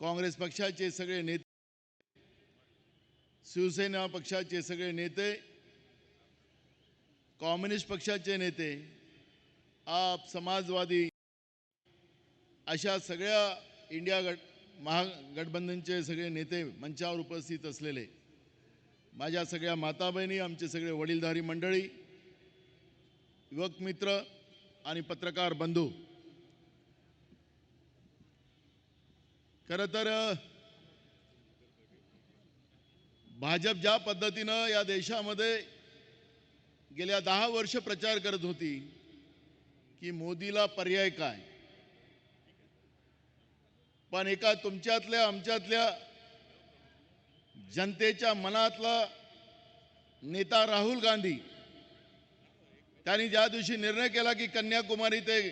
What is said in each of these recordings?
काँग्रेस पक्षाचे सगळे नेते शिवसेना पक्षाचे सगळे नेते कम्युनिस्ट पक्षाचे नेते आप समाजवादी अशा सगळ्या इंडिया गट महागठबंधनचे सगळे नेते मंचावर उपस्थित असलेले माझ्या सगळ्या माता बहिणी आमचे सगळे वडीलधारी मंडळी युवक मित्र आणि पत्रकार बंधू खरं तर भाजप ज्या पद्धतीनं या देशामध्ये गेल्या दहा वर्ष प्रचार करत होती की मोदीला पर्याय काय? पण एका तुमच्यातल्या आमच्यातल्या जनतेच्या मनातला नेता राहुल गांधी त्यांनी ज्या दिवशी निर्णय केला की कन्याकुमारी ते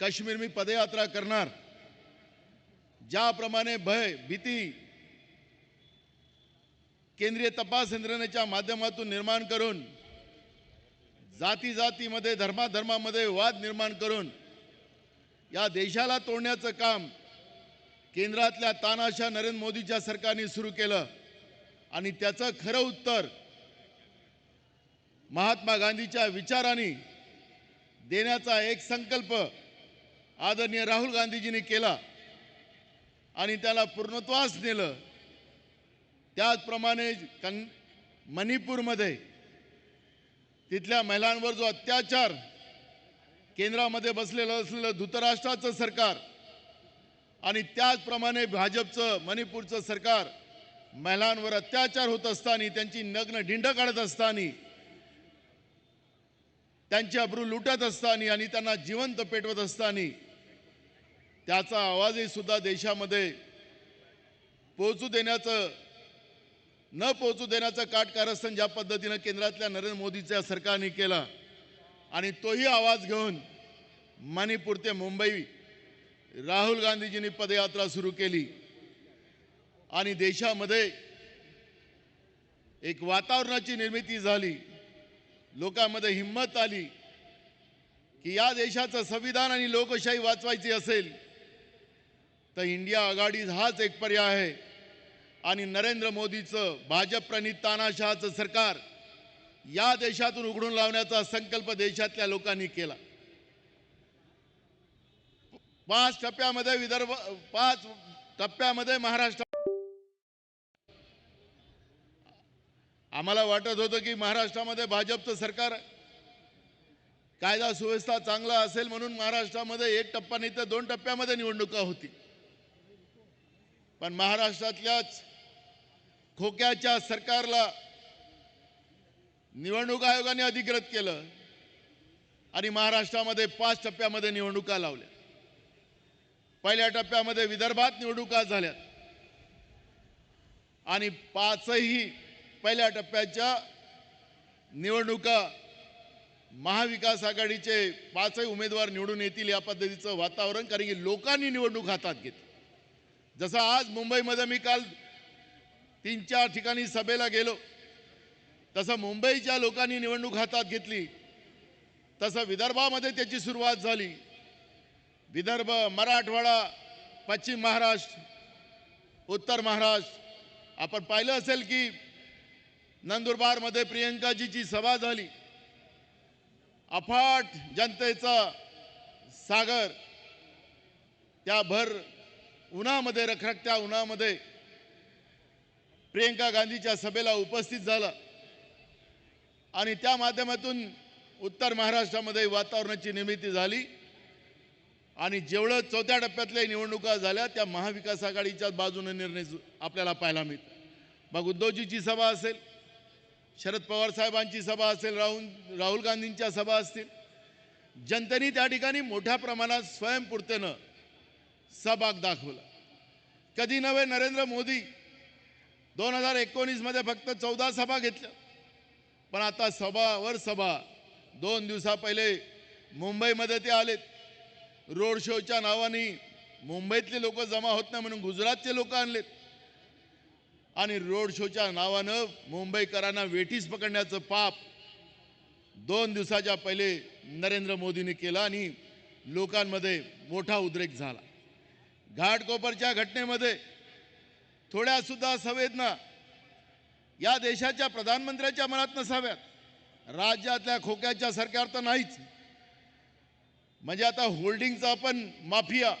काश्मीर मी पदयात्रा करणार ज्याप्रमाणे भय भीती केंद्रीय तपास यंत्रणेच्या माध्यमातून निर्माण करून जाती जातीमध्ये धर्माधर्मामध्ये वाद निर्माण करून या देशाला तोडण्याचं काम केंद्रातल्या तानाशा नरेंद्र मोदीच्या सरकारने सुरू केलं. आणि त्याचं खरं उत्तर महात्मा गांधीच्या विचाराने देण्याचा एक संकल्प आदरणीय राहुल गांधीजींनी केला. आणि त्याला पूर्णत्वास नेलं. त्याचप्रमाणे कन मणिपूरमध्ये तिथल्या महिलांवर जो अत्याचार केंद्रामध्ये बसलेलं असलेलं धृतराष्ट्राचं सरकार आणि त्याचप्रमाणे भाजपचं मणिपूरचं सरकार महिलांवर अत्याचार होत असताना त्यांची नग्न ढिंड काढत असताना त्यांची अब्रू लुटत असताना आणि त्यांना जिवंत पेटवत असताना त्याचा आवाजही सुद्धा देशामध्ये पोहोचू देण्याचं न पोहोचू देण्याचं काटकारस्थान ज्या पद्धतीनं केंद्रातल्या नरेंद्र मोदीच्या सरकारने केला आणि तोही आवाज घेऊन मणिपूर ते मुंबई राहुल गांधीजींनी पदयात्रा सुरू केली. आणि देशामध्ये एक वातावरणाची निर्मिती झाली. लोकांमध्ये हिंमत आली की या देशाचं संविधान आणि लोकशाही वाचवायची असेल तर इंडिया आघाडी हाच एक पर्याय आहे. आणि नरेंद्र मोदीचं भाजप प्रणित तानाशहाचं सरकार या देशातून उघडून लावण्याचा संकल्प देशातल्या लोकांनी केला. पाच टप्प्यामध्ये विदर्भ पाच टप्प्यामध्ये महाराष्ट्र. आम्हाला वाटत होतं की महाराष्ट्रामध्ये भाजपचं सरकार कायदा सुव्यवस्था चांगला असेल म्हणून महाराष्ट्रामध्ये एक टप्पा नाही तर दोन टप्प्यामध्ये निवडणुका होती पण महाराष्ट्रातल्याच खोक्याच्या सरकारला निवडणूक आयोगाने अधिकृत केलं आणि महाराष्ट्रामध्ये पाच टप्प्यामध्ये निवडणुका लावल्या. पहिल्या टप्प्यामध्ये विदर्भात निवडणुका झाल्या. आणि पाचही पहिल्या टप्प्याच्या निवडणुका महाविकास आघाडीचे पाचही उमेदवार निवडून येतील या पद्धतीचं वातावरण कारण की लोकांनी निवडणूक हातात घेतली. जसं आज मुंबईमध्ये मी काल तीन चार ठिकाणी सभेला गेलो तसं मुंबईच्या लोकांनी निवडणूक हातात घेतली तसं विदर्भामध्ये त्याची सुरुवात झाली. विदर्भ मराठवाडा पश्चिम महाराष्ट्र उत्तर महाराष्ट्र. आपण पाहिलं असेल की नंदुरबारमध्ये प्रियंकाजीची सभा झाली. अफाट जनतेचा सागर त्या भर उन्हामध्ये रखरखत्या उन्हामध्ये प्रियंका गांधीच्या सभेला उपस्थित झाला. आणि त्या माध्यमातून उत्तर महाराष्ट्रामध्ये वातावरणाची निर्मिती झाली. आणि जेवढं चौथ्या टप्प्यातल्या निवडणुका झाल्या त्या महाविकास आघाडीच्या बाजूने निर्णय आपल्याला पाहायला मिळतो मग उद्धवजीची सभा असेल शरद पवार साहेबांची सभा असेल राहुल राहुल गांधींच्या सभा असतील. जनतेने त्या ठिकाणी मोठ्या प्रमाणात स्वयंपूर्तेनं सहभाग दाखवला. कधी नव्हे नरेंद्र मोदी दोन हजार एकोणीसमध्ये फक्त चौदा सभा घेतल्या. पण आता सभावर सभा. दोन दिवसा पहिले मुंबईमध्ये ते आलेत. रोड शोच्या नावाने मुंबईतले लोक जमा होत नाही म्हणून गुजरातचे लोक आणलेत. आणि रोड शोच्या नावानं मुंबईकरांना वेठीस पकडण्याचं पाप दोन दिवसाच्या पहिले नरेंद्र मोदींनी केलं आणि लोकांमध्ये मोठा उद्रेक झाला. घाटकोपरच्या घटनेमध्ये थोड्या सुद्धा संवेदना या देशाच्या प्रधानमंत्र्याच्या मनात नसाव्यात. राज्यातल्या खोक्याच्या सरकार तर नाहीच. म्हणजे आता होल्डिंगचा पण माफिया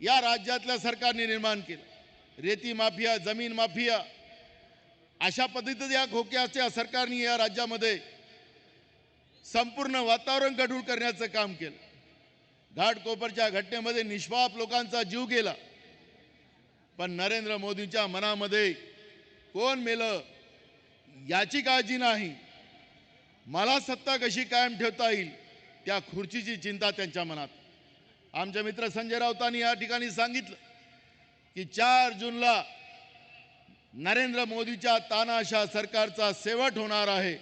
या राज्यातल्या सरकारने निर्माण केलं. रेती माफिया जमीन माफिया अशा पद्धतीचं या खोक्याच्या सरकारने या राज्यामध्ये संपूर्ण वातावरण गढूळ करण्याचं काम केलं. घाटकोपरच्या घटनेमध्ये निष्पाप लोकांचा जीव गेला. पण नरेंद्र मोदींच्या मनामध्ये कोण मेलं याची काळजी नाही. मला सत्ता कशी कायम ठेवता येईल त्या खुर्चीची चिंता त्यांच्या मनात. आमचे मित्र संजय राऊतांनी या ठिकाणी सांगितलं की चार जूनला नरेंद्र मोदीच्या तानाशा सरकारचा शेवट होणार आहे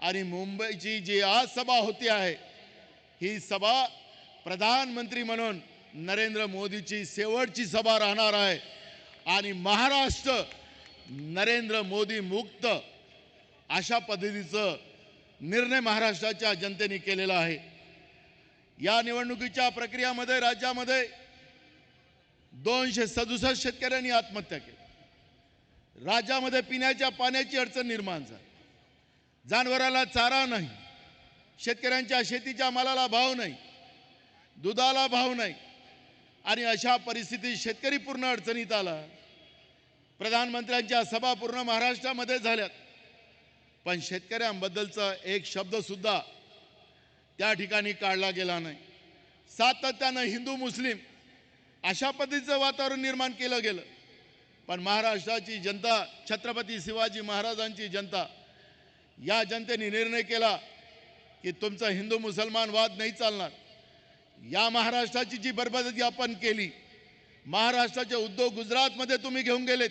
आणि मुंबईची जी आज सभा होती आहे ही सभा प्रधानमंत्री म्हणून नरेंद्र मोदीची शेवटची सभा राहणार आहे. आणि महाराष्ट्र नरेंद्र मोदी मुक्त अशा पद्धतीचं निर्णय महाराष्ट्राच्या जनतेने केलेला आहे. या निवडणुकीच्या प्रक्रियामध्ये राज्यामध्ये दोनशे सदुसष्ट शेतकऱ्यांनी आत्महत्या केली. राज्यामध्ये पिण्याच्या पाण्याची अडचण निर्माण झाली. जानवराला चारा नाही. शेतकऱ्यांच्या शेतीच्या मालाला भाव नाही. दुधाला भाव नाही. आणि अशा परिस्थितीत शेतकरी पूर्ण अडचणीत आला. प्रधानमंत्र्यांच्या सभा पूर्ण महाराष्ट्रामध्ये झाल्यात. पण शेतकऱ्यांबद्दलचा एक शब्दसुद्धा त्या ठिकाणी काढला गेला नाही. सातत्यानं हिंदू मुस्लिम अशा पद्धतीचं वातावरण निर्माण केलं गेलं. पण महाराष्ट्राची जनता छत्रपती शिवाजी महाराजांची जनता या जनतेने निर्णय केला की तुमचा हिंदू मुसलमान वाद नाही चालणार. या महाराष्ट्राची जी बरबादी आपण केली महाराष्ट्राचे उद्योग गुजरातमध्ये तुम्ही घेऊन गेलेत.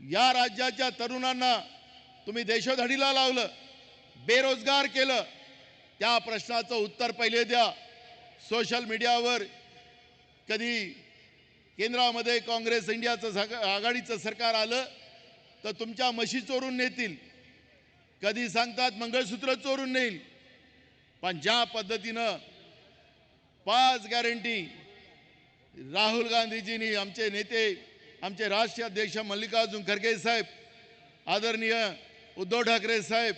या राज्याच्या तरुणांना तुम्ही देशोधडीला लावलं बेरोजगार केलं. त्या प्रश्नाचं उत्तर पहिले द्या. सोशल मीडियावर कधी केंद्रामध्ये काँग्रेस इंडियाचं सग- आघाडीचं सरकार आलं तर तुमच्या म्हशी चोरून नेतील. कधी सांगतात मंगळसूत्र चोरून नेईल. पण ज्या पद्धतीनं पाच गॅरंटी राहुल गांधीजींनी आमचे नेते आमचे राष्ट्रीय अध्यक्ष मल्लिकार्जुन खरगे साहेब आदरणीय उद्धव ठाकरे साहेब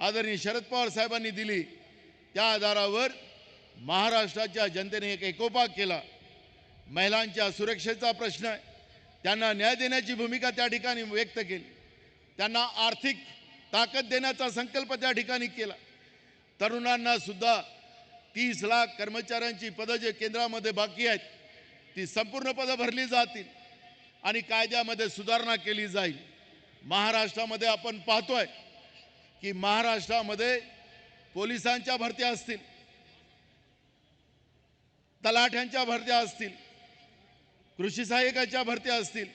आदरणीय शरद पवार साहेबांनी दिली. त्या आधारावर महाराष्ट्राच्या जनतेने एक एकोपा केला. महिलांच्या सुरक्षेचा प्रश्न आहे. त्यांना न्याय देण्याची भूमिका त्या ठिकाणी व्यक्त केली. त्यांना आर्थिक ताकद देण्याचा संकल्प त्या ठिकाणी केला. तरुणांना सुद्धा तीस लाख कर्मचाऱ्यांची पदं जे केंद्रामध्ये बाकी आहेत ती संपूर्ण पदं भरली जातील आणि कायद्यामध्ये सुधारणा केली जाईल. महाराष्ट्रामध्ये आपण पाहतोय की महाराष्ट्रामध्ये पोलिसांच्या भरत्या असतील तलाठ्यांच्या भरत्या असतील कृषी सहाय्यकाच्या भरत्या असतील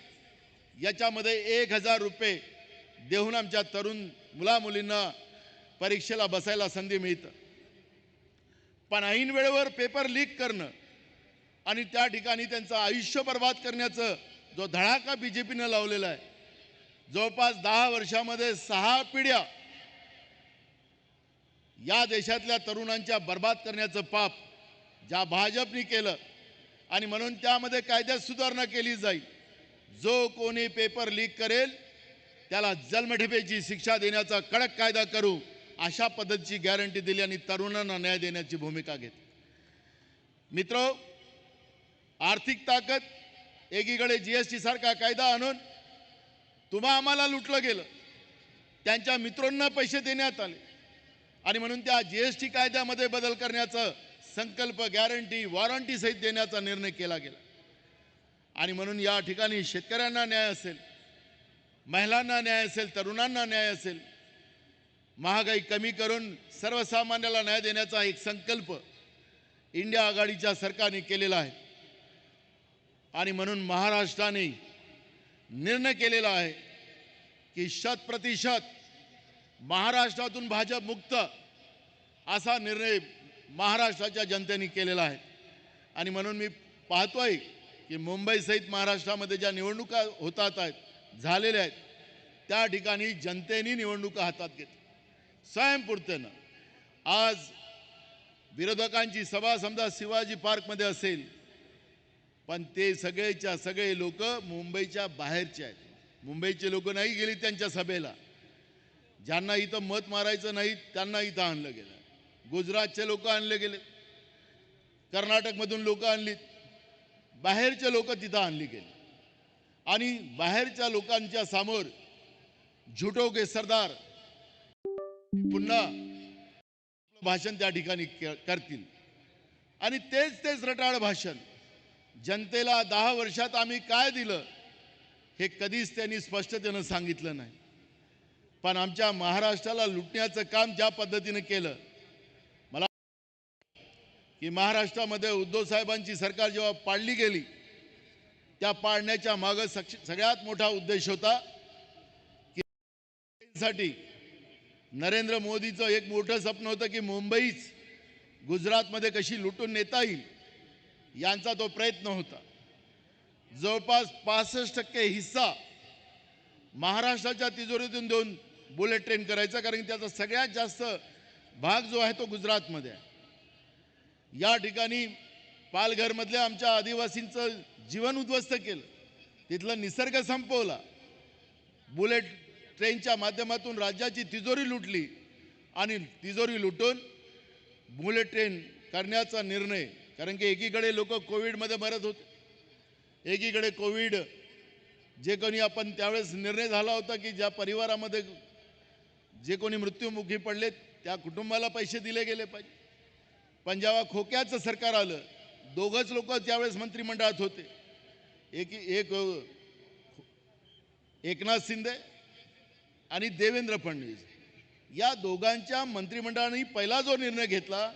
याच्यामध्ये एक हजार रुपये देऊन आमच्या तरुण मुलामुलींना परीक्षेला बसायला संधी मिळतं. पण ऐन वेळेवर पेपर लीक करणं आणि त्या ठिकाणी त्यांचं आयुष्य बर्बाद करण्याचं जो धडाका बी जे पीनं लावलेला आहे जवळपास दहा वर्षामध्ये सहा पिढ्या या देशातल्या तरुणांच्या बर्बाद करण्याचं पाप ज्या भाजपने केलं आणि म्हणून त्यामध्ये कायद्यात सुधारणा केली जाईल. जो कोणी पेपर लीक करेल त्याला जन्मठेपेची शिक्षा देण्याचा कडक कायदा करू. अशा पद्धतीची गॅरंटी दिली आणि तरुणांना न्याय देण्याची भूमिका घेत मित्र आर्थिक ताकद एकीकडे जी एस टी सारखा कायदा आणून तुम्हा आम्हाला लुटलं गेलं. त्यांच्या मित्रांना पैसे देण्यात आले. आणि म्हणून त्या जी एस टी कायद्यामध्ये बदल करण्याचं संकल्प गॅरंटी वॉरंटी सहित देण्याचा निर्णय केला गेला. आणि म्हणून या ठिकाणी शेतकऱ्यांना न्याय असेल महिलांना न्याय असेल तरुणांना न्याय असेल महागाई कमी करून सर्वसामान्याला न्याय देण्याचा एक संकल्प इंडिया आघाडीच्या सरकारने केलेला आहे. आणि म्हणून महाराष्ट्राने निर्णय केलेला आहे की शत प्रतिशत महाराष्ट्रातून भाजप मुक्त असा निर्णय महाराष्ट्राच्या जनतेने केलेला आहे. आणि म्हणून मी पाहतोय की मुंबईसहित महाराष्ट्रामध्ये ज्या निवडणुका होतात आहेत झालेल्या आहेत त्या ठिकाणी जनतेने निवडणुका हातात घेतल्या. स्वयंपूर्तेनं आज विरोधकांची सभा समजा शिवाजी पार्कमध्ये असेल पण ते सगळेच्या सगळे लोक मुंबईच्या बाहेरचे आहेत. मुंबईचे लोक नाही गेली त्यांच्या सभेला. ज्यांना इथं मत मारायचं नाही त्यांना इथं आणलं गेलं. गुजरातचे लोक आणले गेले. कर्नाटकमधून लोक आणलीत. बाहेरचे लोक तिथं आणली गेली. आणि बाहेरच्या लोकांच्या समोर झुटो के सरदार पुन्हा भाषण त्या ठिकाणी करतील. आणि तेच तेच रटाळ भाषण. जनतेला दहा वर्षात आम्ही काय दिलं हे कधीच त्यांनी स्पष्टतेनं सांगितलं नाही. पण आमच्या महाराष्ट्राला लुटण्याचं काम ज्या पद्धतीनं केलं मला की महाराष्ट्रामध्ये उद्धव साहेबांची सरकार जेव्हा पाडली गेली त्या पाडण्याच्या मागं सक्ष सगळ्यात मोठा उद्देश होता की साठी नरेंद्र मोदीचं एक मोठं स्वप्न होतं की मुंबईच गुजरातमध्ये कशी लुटून नेता येईल यांचा तो प्रयत्न होता. जवळपास पासष्ट टक्के हिस्सा महाराष्ट्राच्या तिजोरीतून देऊन बुलेट ट्रेन करायचा कारण की त्याचा सगळ्यात जास्त भाग जो आहे तो गुजरातमध्ये आहे. या ठिकाणी पालघरमधल्या आमच्या आदिवासींचं जीवन उद्ध्वस्त केलं. तिथलं निसर्ग संपवला. बुलेट ट्रेनच्या माध्यमातून राज्याची तिजोरी लुटली आणि तिजोरी लुटून बुलेट ट्रेन करण्याचा निर्णय कारण की एकीकडे लोक कोविडमध्ये मरत होते. एकीकडे कोविड जे कोणी आपण त्यावेळेस निर्णय झाला होता की ज्या परिवारामध्ये जे कोणी मृत्युमुखी पडले त्या कुटुंबाला पैसे दिले गेले पाहिजे. पण जेव्हा खोक्याचं सरकार आलं दोघंच लोक त्यावेळेस मंत्रिमंडळात होते. एक एक एकनाथ शिंदे आणि देवेंद्र फडणवीस. या दोघांच्या मंत्रिमंडळाने पहिला जो निर्णय घेतला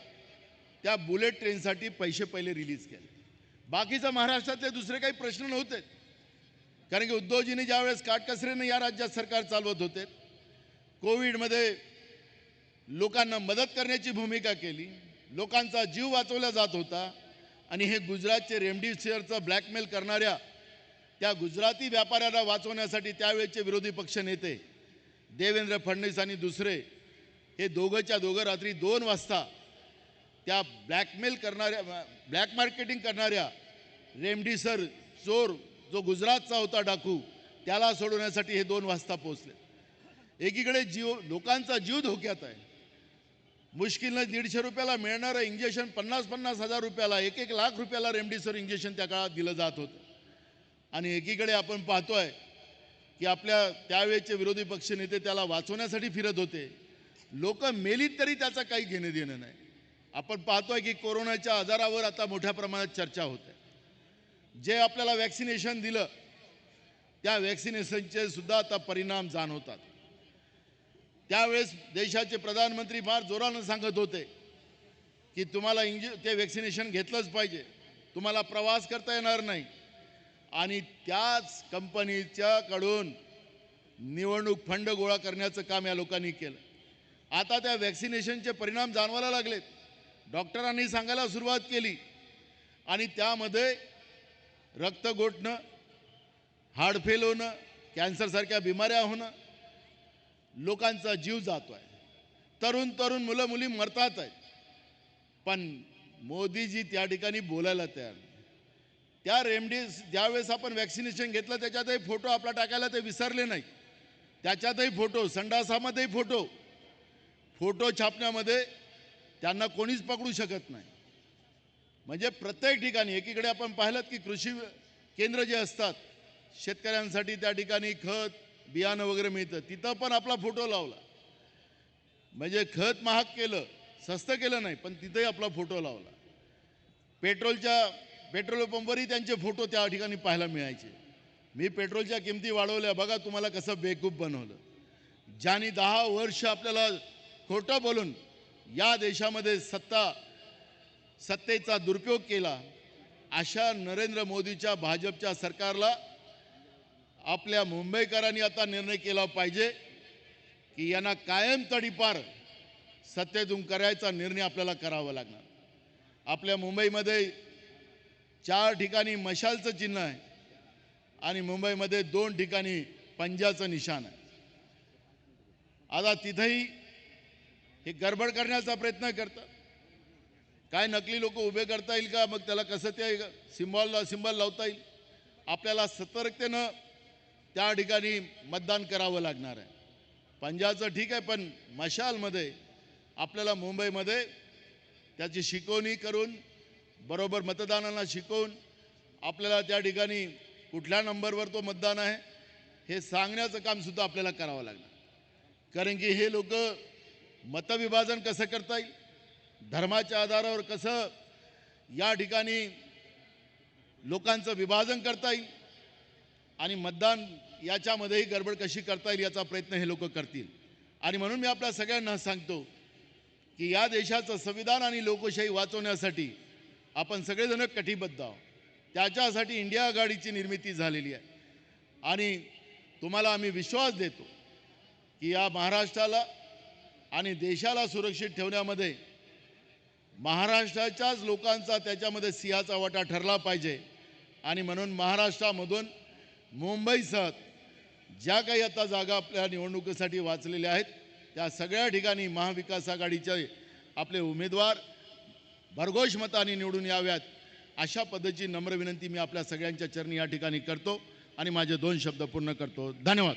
त्या बुलेट ट्रेनसाठी पैसे पहिले रिलीज केले. बाकीचं महाराष्ट्रातले दुसरे काही प्रश्न नव्हते. कारण की उद्धवजीने ज्यावेळेस काटकसरीनं या राज्यात सरकार चालवत होते कोविडमध्ये लोकांना मदत करण्याची भूमिका केली लोकांचा जीव वाचवला जात होता आणि हे गुजरातचे रेमडेसिवीरचं ब्लॅकमेल करणाऱ्या त्या गुजराती व्यापाऱ्याला वाचवण्यासाठी त्यावेळेचे विरोधी पक्ष नेते देवेंद्र फडणवीस आणि दुसरे हे दोघंच्या दोघं रात्री दोन वाजता त्या ब्लॅकमेल करणाऱ्या ब्लॅक मार्केटिंग करणाऱ्या रेमडीसर चोर जो गुजरातचा होता डाकू त्याला सोडवण्यासाठी हे दोन वाजता पोचले एकीकडे जीव लोकांचा जीव धोक्यात आहे. मुश्किलनं दीडशे रुपयाला मिळणारं इंजेक्शन पन्नास पन्नास हजार रुपयाला एक एक लाख रुपयाला रेमडेसिवीर इंजेक्शन त्या काळात दिलं जात होतं. आणि एकीकडे आपण पाहतोय की आपल्या त्यावेळेचे विरोधी पक्ष नेते त्याला वाचवण्यासाठी फिरत होते. लोक मेलीत तरी त्याचं काही घेणं देणं नाही. आपण पाहतोय की कोरोनाच्या आजारावर आता मोठ्या प्रमाणात चर्चा होते जे आपल्याला वॅक्सिनेशन दिलं त्या वॅक्सिनेशनचे सुद्धा आता परिणाम जाणवतात. त्यावेळेस देशाचे प्रधानमंत्री फार जोरानं सांगत होते की तुम्हाला इंज ते वॅक्सिनेशन घेतलंच पाहिजे. तुम्हाला प्रवास करता येणार नाही. आणि त्याच कंपनीच्याकडून निवडणूक फंड गोळा करण्याचं काम या लोकांनी केलं. आता त्या वॅक्सिनेशनचे परिणाम जाणवायला लागलेत. डॉक्टरांनी सांगायला सुरुवात केली. आणि त्यामध्ये रक्त गोठणं हार्ट फेल होणं कॅन्सरसारख्या बिमाऱ्या होणं लोकांचा जीव जातो आहे तरुण तरुण मुलं मुली मरतात आहेत पण मोदीजी त्या ठिकाणी बोलायला तयार नाही. त्या रेमडीज ज्यावेळेस आपण वॅक्सिनेशन घेतलं त्याच्यातही फोटो आपला टाकायला ते विसरले नाही. त्याच्यातही फोटो संडासामध्येही फोटो फोटो छापण्यामध्ये त्यांना कोणीच पकडू शकत नाही. म्हणजे प्रत्येक ठिकाणी एकीकडे आपण पाहिलं की कृषी केंद्र जे असतात शेतकऱ्यांसाठी त्या ठिकाणी खत बियाणं वगैरे मिळतं. तिथं पण आपला फोटो लावला. म्हणजे खत महाग केलं स्वस्त केलं नाही पण तिथंही आपला फोटो लावला. पेट्रोलच्या पेट्रोल पंपवरही त्यांचे फोटो त्या ठिकाणी पाहायला मिळायचे. मी पेट्रोलच्या किमती वाढवल्या. बघा तुम्हाला कसं बेकूप बनवलं. ज्यांनी दहा वर्ष आपल्याला खोटं बोलून या देशामध्ये सत्ता सत्तेचा दुरुपयोग केला अशा नरेंद्र मोदीच्या भाजपच्या सरकारला आपल्या मुंबईकरांनी आता निर्णय केला पाहिजे की यांना कायम तडीपार सत्तेतून करायचा निर्णय आपल्याला करावा लागणार. आपल्या मुंबईमध्ये चार ठिकाणी मशालचं चिन्ह आहे. आणि मुंबईमध्ये दोन ठिकाणी पंजाचं निशाण आहे. आता तिथंही हे गडबड करण्याचा प्रयत्न करतात. काय नकली लोक उभे करता येईल का? मग त्याला कसं ते सिम्बॉल सिम्बॉल लावता येईल? आपल्याला सतर्कतेनं त्या ठिकाणी मतदान करावं लागणार आहे. पंजाबचं ठीक आहे पण मशालमध्ये आपल्याला मुंबईमध्ये त्याची शिकवणी करून बरोबर मतदानाला शिकवून आपल्याला त्या ठिकाणी कुठल्या नंबरवर तो मतदान आहे हे सांगण्याचं कामसुद्धा आपल्याला करावं लागणार. कारण की हे लोक मतविभाजन कसं करता येईल धर्माच्या आधारावर कसं या ठिकाणी लोकांचं विभाजन करता येईल आणि मतदान याच्यामध्येही गडबड कशी करता येईल याचा प्रयत्न हे लोक करतील. आणि म्हणून मी आपल्या सगळ्यांना सांगतो की या देशाचं संविधान आणि लोकशाही वाचवण्यासाठी आपण सगळेजण कटिबद्ध आहोत. त्याच्यासाठी इंडिया आघाडीची निर्मिती झालेली आहे. आणि तुम्हाला आम्ही विश्वास देतो की या महाराष्ट्राला आणि देशाला सुरक्षित ठेवण्यामध्ये महाराष्ट्राच्याच लोकांचा त्याच्यामध्ये सिंहाचा वाटा ठरला पाहिजे. आणि म्हणून महाराष्ट्रामधून मुंबईसह ज्या काही आता जागा आपल्या निवडणुकीसाठी वाचलेल्या आहेत त्या सगळ्या ठिकाणी महाविकास आघाडीचे आपले उमेदवार भरघोष मताने निवडून याव्यात अशा पद्धतीची नम्र विनंती मी आपल्या सगळ्यांच्या चरणी या ठिकाणी करतो आणि माझे दोन शब्द पूर्ण करतो. धन्यवाद.